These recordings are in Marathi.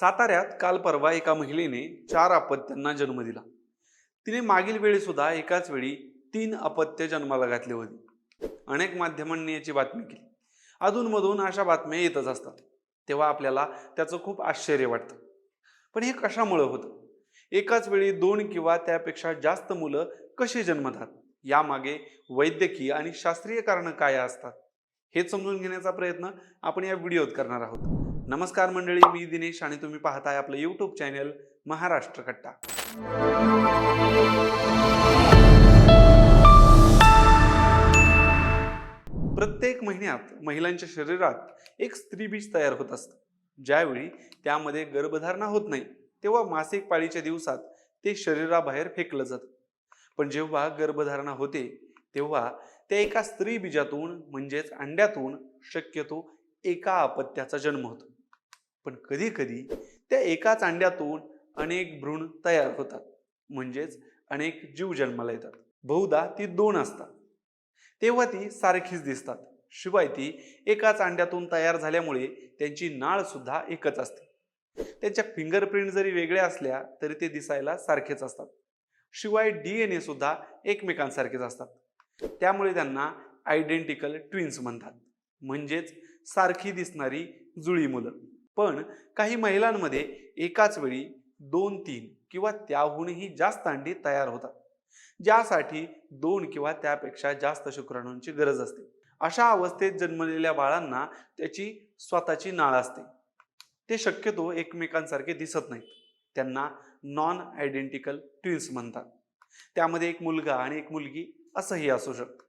साताऱ्यात काल परवा एका महिलेने चार अपत्यांना जन्म दिला. तिने मागील वेळी सुद्धा एकाच वेळी तीन अपत्य जन्माला घातले होते. अनेक माध्यमांनी याची बातमी केली. अधूनमधून अशा बातम्या येतच असतात. तेव्हा आपल्याला त्याचं खूप आश्चर्य वाटतं. पण हे कशामुळं होतं? एकाच वेळी दोन किंवा त्यापेक्षा जास्त मुलं कशी जन्मतात? यामागे वैद्यकीय आणि शास्त्रीय कारणं काय असतात? हेच समजून घेण्याचा प्रयत्न आपण या व्हिडिओत करणार आहोत. नमस्कार मंडळी मी दिनेश आणि तुम्ही पाहताय आपलं यूट्यूब चॅनल महाराष्ट्र कट्टा. प्रत्येक महिन्यात महिलांच्या शरीरात एक स्त्रीबीज तयार होत असतं. ज्यावेळी त्यामध्ये गर्भधारणा होत नाही तेव्हा मासिक पाळीच्या दिवसात ते शरीराबाहेर फेकलं जातं. पण जेव्हा गर्भधारणा होते तेव्हा त्या एका स्त्री बीजातून म्हणजेच अंड्यातून शक्यतो एका अपत्याचा जन्म होतो. पण कधी कधी त्या एकाच अंड्यातून अनेक भ्रूण तयार होतात. म्हणजेच अनेक जीव जन्माला येतात. बहुधा ती दोन असतात. तेव्हा ती सारखीच दिसतात. शिवाय ती एकाच अंड्यातून तयार झाल्यामुळे त्यांची नाळ सुद्धा एकच असते. त्यांच्या फिंगरप्रिंट जरी वेगळ्या असल्या तरी ते दिसायला सारखेच असतात. शिवाय डी एन ए सुद्धा एकमेकांसारखेच असतात. त्यामुळे त्यांना आयडेंटिकल ट्विन्स म्हणतात. म्हणजेच सारखी दिसणारी जुळी मुलं. पण काही महिलांमध्ये एकाच वेळी दोन तीन किंवा त्याहूनही जास्त अंडी तयार होतात. ज्यासाठी दोन किंवा त्यापेक्षा जास्त शुक्राणूंची गरज असते. अशा अवस्थेत जन्मलेल्या बाळांना त्याची स्वतःची नाळ असते. ते शक्यतो एकमेकांसारखे दिसत नाहीत. त्यांना नॉन आयडेंटिकल ट्विन्स म्हणतात. त्यामध्ये एक मुलगा आणि एक मुलगी असंही असू शकतं.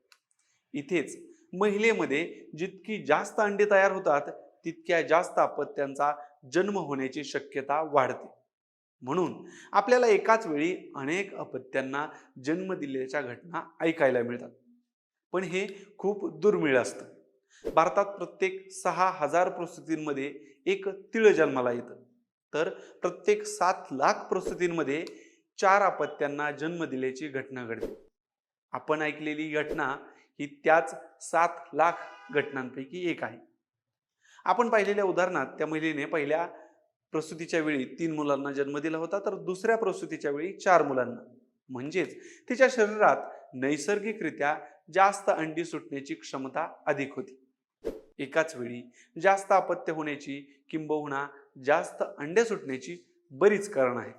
इथेच महिलेमध्ये जितकी जास्त अंडी तयार होतात तितक्या जास्त अपत्यांचा जन्म होण्याची शक्यता वाढते. म्हणून आपल्याला एकाच वेळी अनेक अपत्यांना जन्म दिल्याच्या घटना ऐकायला मिळतात. पण हे खूप दुर्मिळ असतं. भारतात प्रत्येक सहा हजार प्रसूतींमध्ये एक तिळ जन्माला येतं. तर प्रत्येक सात लाख प्रसूतींमध्ये चार अपत्यांना जन्म दिल्याची घटना घडते. आपण ऐकलेली घटना ही त्याच सात लाख घटनांपैकी एक आहे. आपण पाहिलेल्या उदाहरणात त्या महिलेने पहिल्या प्रसूतीच्या वेळी तीन मुलांना जन्म दिला होता तर दुसऱ्या प्रसूतीच्या वेळी चार मुलांना. म्हणजेच तिच्या शरीरात नैसर्गिकरित्या जास्त अंडी सुटण्याची क्षमता अधिक होती. एकाच वेळी जास्त अपत्य होण्याची किंबहुना जास्त अंडे सुटण्याची बरीच कारण आहेत.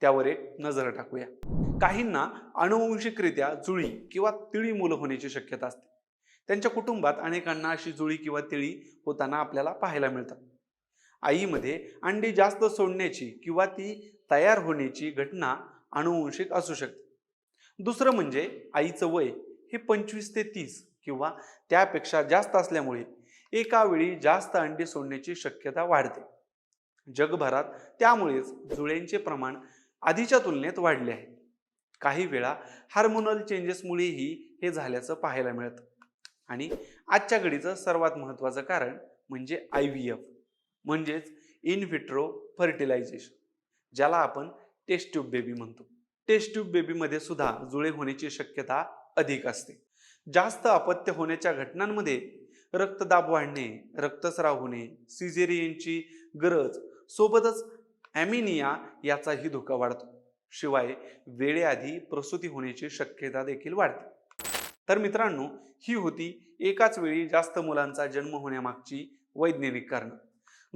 त्यावर एक नजर टाकूया. काहींना अनुवंशिकरित्या जुळी किंवा तिळी मुलं होण्याची शक्यता असते. त्यांच्या कुटुंबात अनेकांना अशी जुळी किंवा तिळी होताना आपल्याला पाहायला मिळतात. आईमध्ये अंडी जास्त सोडण्याची किंवा ती तयार होण्याची घटना अनुवंशिक असू शकते. दुसरं म्हणजे आईचं वय हे पंचवीस ते तीस किंवा त्यापेक्षा जास्त असल्यामुळे एका वेळी जास्त अंडी सोडण्याची शक्यता वाढते. जगभरात त्यामुळेच जुळ्यांचे प्रमाण आधीच्या तुलनेत वाढले आहे. काही वेळा हार्मोनल चेंजेसमुळेही हे झाल्याचं पाहायला मिळतं. आणि आजच्या घडीचं सर्वात महत्त्वाचं कारण म्हणजे आय व्ही एफ म्हणजेच इन विट्रो फर्टिलायझेशन ज्याला आपण टेस्ट ट्यूब बेबी म्हणतो. टेस्ट ट्यूब बेबीमध्ये सुद्धा जुळे होण्याची शक्यता अधिक असते. जास्त अपत्य होण्याच्या घटनांमध्ये रक्तदाब वाढणे रक्तस्राव होणे सिझेरियनची गरज सोबतच ॲमिनिया याचाही धोका वाढतो. शिवाय वेळेआधी प्रसूती होण्याची शक्यता देखील वाढते. तर मित्रांनो ही होती एकाच वेळी जास्त मुलांचा जन्म होण्यामागची वैज्ञानिक कारणं.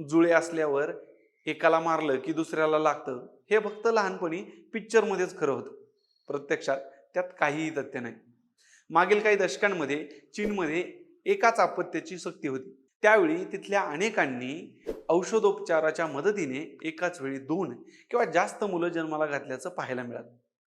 जुळे असल्यावर एकाला मारलं की दुसऱ्याला लागतं हे फक्त लहानपणी पिक्चरमध्येच खरं होतं. प्रत्यक्षात त्यात काहीही तथ्य नाही. मागील काही दशकांमध्ये चीनमध्ये एकाच आपत्त्याची सक्ती होती. त्यावेळी तिथल्या अनेकांनी औषधोपचाराच्या मदतीने एकाच वेळी दोन किंवा जास्त मुलं जन्माला घातल्याचं पाहायला मिळालं.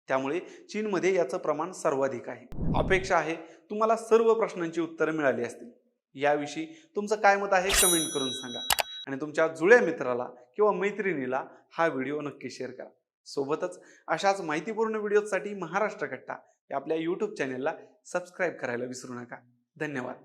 त्यामुळे चीनमध्ये याचं प्रमाण सर्वाधिक आहे. अपेक्षा आहे तुम्हाला सर्व प्रश्नांची उत्तरं मिळाली असतील. याविषयी तुमचं काय मत आहे कमेंट करून सांगा. आणि तुमच्या जुळ्या मित्राला किंवा मैत्रिणीला हा व्हिडिओ नक्की शेअर करा. सोबतच अशाच माहितीपूर्ण व्हिडिओसाठी महाराष्ट्र कट्टा या आपल्या यूट्यूब चॅनेलला सबस्क्राईब करायला विसरू नका. धन्यवाद.